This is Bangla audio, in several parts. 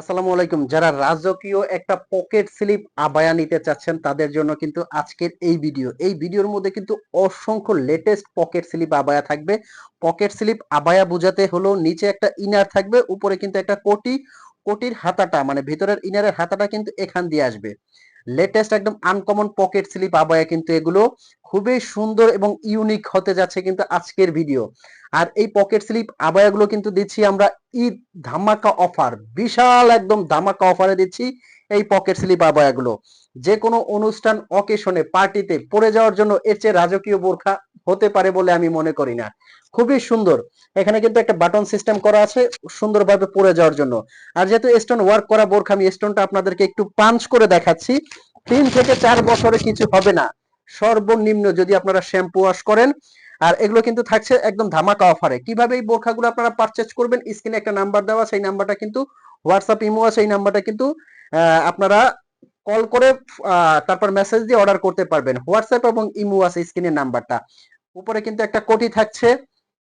আসসালামু আলাইকুম। যারা রাজকীয় একটা পকেট স্লিপ আবায়া নিতে চাচ্ছেন, তাদের জন্য কিন্তু আজকের এই ভিডিও এই ভিডিওর মধ্যে কিন্তু অসংখ্য লেটেস্ট পকেট স্লিপ আবায়া থাকবে। পকেট স্লিপ আবায়া বোঝাতে হলো নিচে একটা ইনার থাকবে, উপরে কিন্তু একটা কোটি, কোটির হাতাটা মানে ভিতরের ইনারের হাতাটা কিন্তু এখান দিয়ে আসবে। লেটেস্ট একদম আনকমন পকেট স্লিপ আবায়া কিন্তু এগুলো খুবই সুন্দর এবং ইউনিক হতে যাচ্ছে কিন্তু আজকের ভিডিও আর এই পকেট স্লিপ আবায়াগুলো কিন্তু দিচ্ছি আমরা ঈদ ধামাকা অফার বিশাল একদম ধামাকা অফারে দিচ্ছি এই পকেট স্লিপ আবায়াগুলো যে কোনো অনুষ্ঠান অকেশনে পার্টিতে পড়ে যাওয়ার জন্য এর চেয়ে রাজকীয় বোরখা হতে পারে বলে আমি মনে করি না। খুবই সুন্দর। এখানে কিন্তু একটা বাটন সিস্টেম করা আছে, সুন্দরভাবে পরে যাওয়ার জন্য। আর যেহেতু স্টোন ওয়ার্ক করা বোরখা, আমি স্টোনটা আপনাদেরকে একটু পাঞ্চ করে দেখাচ্ছি। তিন থেকে চার বছরে কিছু হবে না। সর্বনিম্ন যদি আপনারা শ্যাম্পু ওয়াশ করেন, আর এগুলো কিন্তু থাকছে একদম ধামাকা অফারে কীভাবে এই বোরখাগুলো আপনারা পারচেজ করবেন? স্ক্রিনে একটা নাম্বার দেওয়া সেই নাম্বারটা কিন্তু হোয়াটসঅ্যাপ ইমো আছে, এই নাম্বারটা কিন্তু আপনারা কল করে তারপর মেসেজ দিয়ে অর্ডার করতে পারবেন। হোয়াটসঅ্যাপ এবং ইমো আছে স্ক্রিনের নাম্বারটা উপরে কিন্তু একটা কোটি থাকছে।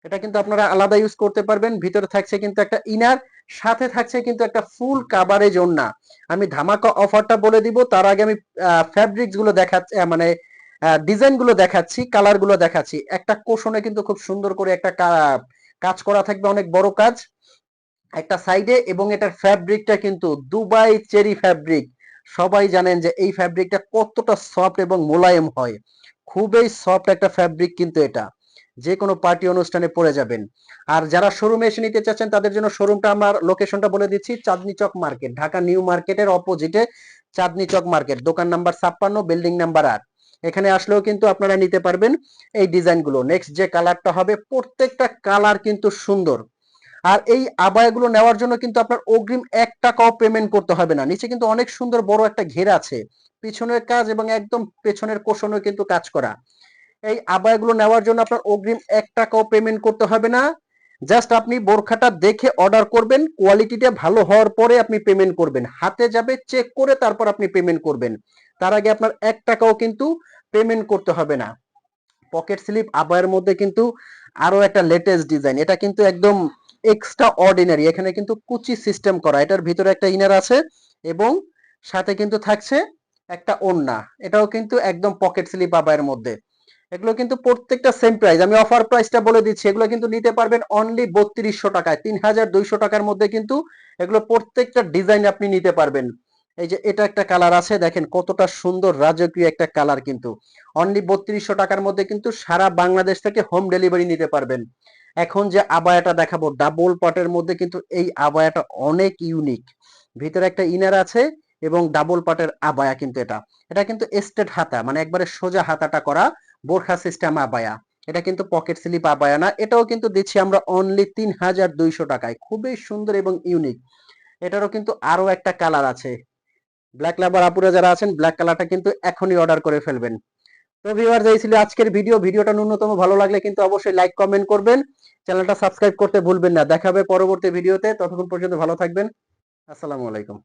এটা কিন্তু আপনারা আলাদা ইউজ করতে পারবেন। ভিতরে থাকছে কিন্তু একটা ইনার সাথে থাকছে কিন্তু একটা ফুল কাভারেজ ওন্না আমি ধামাকা অফারটা বলে দিব। তার আগে আমি ফ্যাব্রিক্সগুলো দেখাচ্ছি মানে ডিজাইনগুলো দেখাচ্ছি কালারগুলো দেখাচ্ছি। একটা কোশনে কিন্তু খুব সুন্দর করে একটা কাজ করা থাকবে, অনেক বড় কাজ। একটা সাইডে এবং এটার ফ্যাব্রিকটা কিন্তু দুবাই চেরি ফ্যাব্রিক সবাই জানেন যে এই ফ্যাব্রিকটা কতটা সফট এবং মোলায়েম হয়। খুবই সফট একটা ফ্যাব্রিক কিন্তু এটা। যে কোনো পার্টি অনুষ্ঠানে পরে যাবেন। আর যারা শোরুমে এসে নিতে চাচ্ছেন, তাদের জন্য শোরুমটা আমার লোকেশনটা বলে দিচ্ছি, চাঁদনি চক মার্কেট ঢাকা নিউ মার্কেটের অপোজিটে চাঁদনি চক মার্কেট দোকান নাম্বার ছাপ্পান্ন বিল্ডিং নাম্বার আট। এখানে আসলেও কিন্তু আপনারা নিতে পারবেন এই ডিজাইনগুলো নেক্সট যে কালারটা হবে, প্রত্যেকটা কালার কিন্তু সুন্দর। আর এই আবায়াগুলো নেওয়ার জন্য কিন্তু আপনার অগ্রিম এক টাকাও পেমেন্ট করতে হবে না। নিচে কিন্তু অনেক সুন্দর বড় একটা ঘের আছে। পিছনের কাজ এবং একদম পেছনের কোষণও কিন্তু কাজ করা। এই আবায়াগুলো নেওয়ার জন্য আপনার অগ্রিম এক টাকাও পেমেন্ট করতে হবে না। জাস্ট আপনি বোরখাটা দেখে অর্ডার করবেন কোয়ালিটিটা ভালো হওয়ার পরে আপনি পেমেন্ট করবেন। হাতে যাবে চেক করে তারপর আপনি পেমেন্ট করবেন। তার আগে আপনার এক টাকাও কিন্তু পেমেন্ট করতে হবে না। পকেট স্লিপ আবায়ের মধ্যে কিন্তু আরও একটা লেটেস্ট ডিজাইন এটা কিন্তু একদম এক্সট্রা অর্ডিনারি এখানে কিন্তু কুচি সিস্টেম করা, এটার ভিতরে একটা ইনার আছে এবং সাথে কিন্তু থাকছে একটা ওন্না এটাও কিন্তু একদম পকেট স্লিপ আবায়ের মধ্যে। এগুলো কিন্তু প্রত্যেকটা সেম প্রাইস আমি অফার প্রাইসটা বলে দিচ্ছি, এগুলো কিন্তু নিতে পারবেন অনলি বত্রিশশো টাকায়, তিন হাজার দুইশো টাকার মধ্যে কিন্তু এগুলো প্রত্যেকটা ডিজাইন আপনি নিতে পারবেন। এই যে এটা একটা কালার আছে, দেখেন কতটা সুন্দর রাজকীয় একটা কালার কিন্তু। অনলি বত্রিশশো টাকার মধ্যে কিন্তু সারা বাংলাদেশ থেকে হোম ডেলিভারি নিতে পারবেন। এখন যে আবায়াটা দেখাবো ডাবল পাটের মধ্যে কিন্তু এই আবায়াটা অনেক ইউনিক ভিতরে একটা ইনার আছে এবং ডাবল পাটের আবায়া কিন্তু এটা। এটা কিন্তু এস্টেট হাতা মানে একবারে সোজা হাতাটা করা বোরখা সিস্টেম আবায়া এটা কিন্তু পকেট স্লিপ আবায়া না, এটাও কিন্তু দিচ্ছি আমরা অনলি তিন হাজার দুইশো টাকায়। খুবই সুন্দর এবং ইউনিক এটারও কিন্তু আরও একটা কালার আছে। ব্ল্যাক লাভার আপুরা যারা আছেন ব্ল্যাক কালারটা কিন্তু এখনই অর্ডার করে ফেলবেন। তো ভিউয়ার এই ছিল আজকের ভিডিও ভিডিওটা ন্যূনতম ভালো লাগলে কিন্তু অবশ্যই লাইক কমেন্ট করবেন। চ্যানেলটা সাবস্ক্রাইব করতে ভুলবেন না। দেখা হবে পরবর্তী ভিডিওতে ততক্ষণ পর্যন্ত ভালো থাকবেন। আসসালামু আলাইকুম।